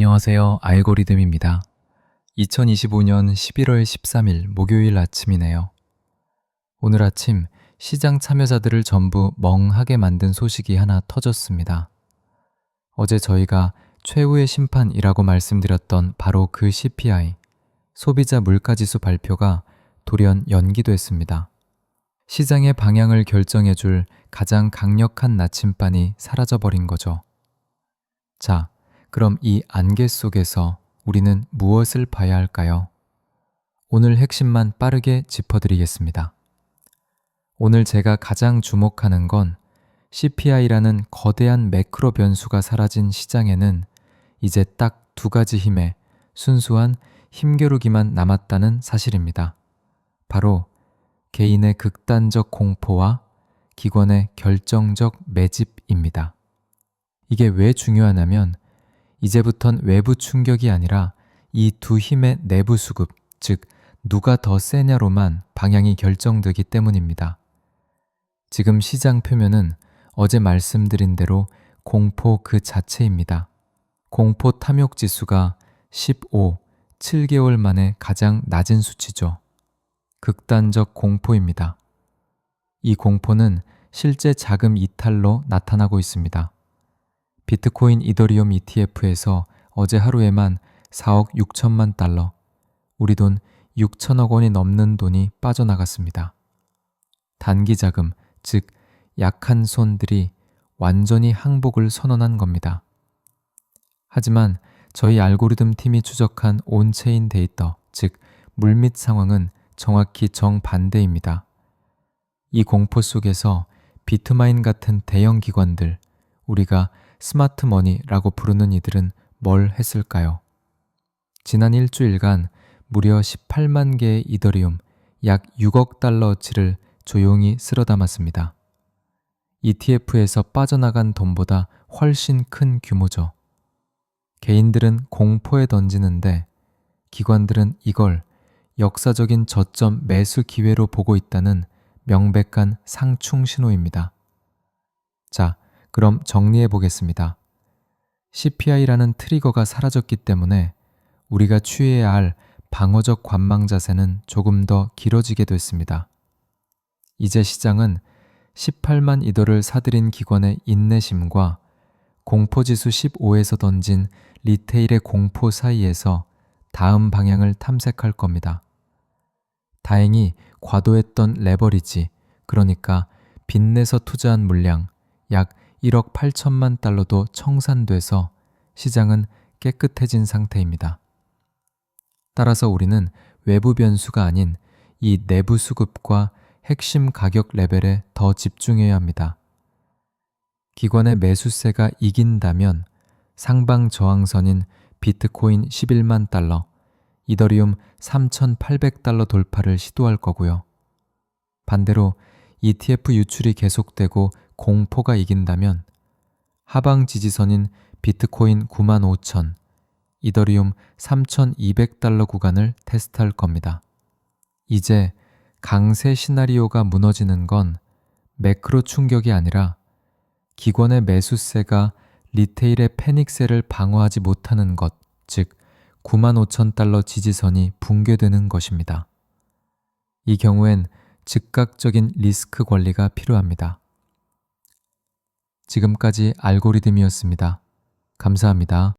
안녕하세요. 알고리즘입니다. 2025년 11월 13일 목요일 아침이네요. 오늘 아침 시장 참여자들을 전부 멍하게 만든 소식이 하나 터졌습니다. 어제 저희가 최후의 심판이라고 말씀드렸던 바로 그 CPI, 소비자 물가지수 발표가 돌연 연기됐습니다. 시장의 방향을 결정해줄 가장 강력한 나침반이 사라져버린 거죠. 자, 그럼 이 안개 속에서 우리는 무엇을 봐야 할까요? 오늘 핵심만 빠르게 짚어드리겠습니다. 오늘 제가 가장 주목하는 건 CPI라는 거대한 매크로 변수가 사라진 시장에는 이제 딱 두 가지 힘의 순수한 힘겨루기만 남았다는 사실입니다. 바로 개인의 극단적 공포와 기관의 결정적 매집입니다. 이게 왜 중요하냐면 이제부턴 외부 충격이 아니라 이 두 힘의 내부 수급, 즉 누가 더 세냐로만 방향이 결정되기 때문입니다. 지금 시장 표면은 어제 말씀드린 대로 공포 그 자체입니다. 공포 탐욕 지수가 15, 7개월 만에 가장 낮은 수치죠. 극단적 공포입니다. 이 공포는 실제 자금 이탈로 나타나고 있습니다. 비트코인 이더리움 ETF에서 어제 하루에만 4억 6천만 달러, 우리 돈 6천억 원이 넘는 돈이 빠져나갔습니다. 단기 자금, 즉 약한 손들이 완전히 항복을 선언한 겁니다. 하지만 저희 알고리즘 팀이 추적한 온체인 데이터, 즉 물밑 상황은 정확히 정반대입니다. 이 공포 속에서 비트마인 같은 대형 기관들, 우리가 스마트머니라고 부르는 이들은 뭘 했을까요? 지난 일주일간 무려 18만 개의 이더리움 약 6억 달러어치를 조용히 쓸어 담았습니다. ETF에서 빠져나간 돈보다 훨씬 큰 규모죠. 개인들은 공포에 던지는데 기관들은 이걸 역사적인 저점 매수 기회로 보고 있다는 명백한 상충 신호입니다. 자, 그럼 정리해 보겠습니다. CPI라는 트리거가 사라졌기 때문에 우리가 취해야 할 방어적 관망 자세는 조금 더 길어지게 됐습니다. 이제 시장은 18만 이더를 사들인 기관의 인내심과 공포지수 15에서 던진 리테일의 공포 사이에서 다음 방향을 탐색할 겁니다. 다행히 과도했던 레버리지, 그러니까 빚내서 투자한 물량 약 1억 8천만 달러도 청산돼서 시장은 깨끗해진 상태입니다. 따라서 우리는 외부 변수가 아닌 이 내부 수급과 핵심 가격 레벨에 더 집중해야 합니다. 기관의 매수세가 이긴다면 상방 저항선인 비트코인 11만 달러, 이더리움 3,800달러 돌파를 시도할 거고요. 반대로 ETF 유출이 계속되고 공포가 이긴다면 하방 지지선인 비트코인 9만 5천, 이더리움 3,200달러 구간을 테스트할 겁니다. 이제 강세 시나리오가 무너지는 건 매크로 충격이 아니라 기관의 매수세가 리테일의 패닉세를 방어하지 못하는 것, 즉 9만 5천 달러 지지선이 붕괴되는 것입니다. 이 경우엔 즉각적인 리스크 관리가 필요합니다. 지금까지 알고리즘이었습니다. 감사합니다.